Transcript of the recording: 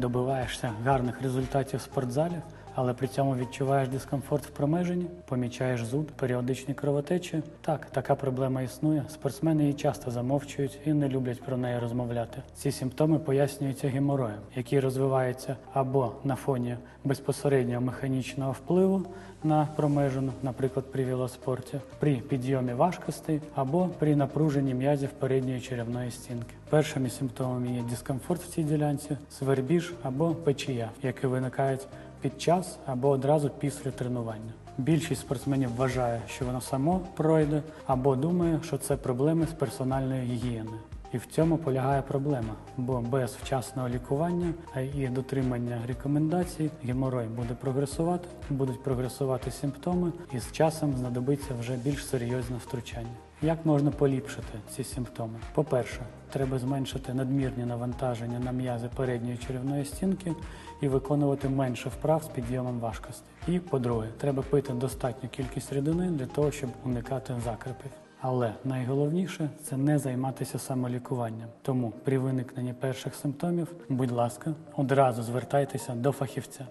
добиваєшся гарних результатів в спортзалі, але при цьому відчуваєш дискомфорт в промеженні, помічаєш зуд, періодичні кровотечі. Так, така проблема існує. Спортсмени її часто замовчують і не люблять про неї розмовляти. Ці симптоми пояснюються геморроєм, який розвивається або на фоні безпосереднього механічного впливу на промежину, наприклад, при велоспорті, при підйомі важкостей або при напруженні м'язів передньої черевної стінки. Першими симптомами є дискомфорт в цій ділянці, свербіж або печія, які виникають під час або одразу після тренування. Більшість спортсменів вважає, що воно само пройде, або думає, що це проблеми з персональною гігієни. І в цьому полягає проблема, бо без вчасного лікування і дотримання рекомендацій геморой буде прогресувати, будуть прогресувати симптоми, і з часом знадобиться вже більш серйозне втручання. Як можна поліпшити ці симптоми? По-перше, треба зменшити надмірні навантаження на м'язи передньої черевної стінки і виконувати менше вправ з підйомом важкості. І по-друге, треба пити достатню кількість рідини для того, щоб уникати закрепів. Але найголовніше це не займатися самолікуванням. Тому при виникненні перших симптомів, будь ласка, одразу звертайтеся до фахівця.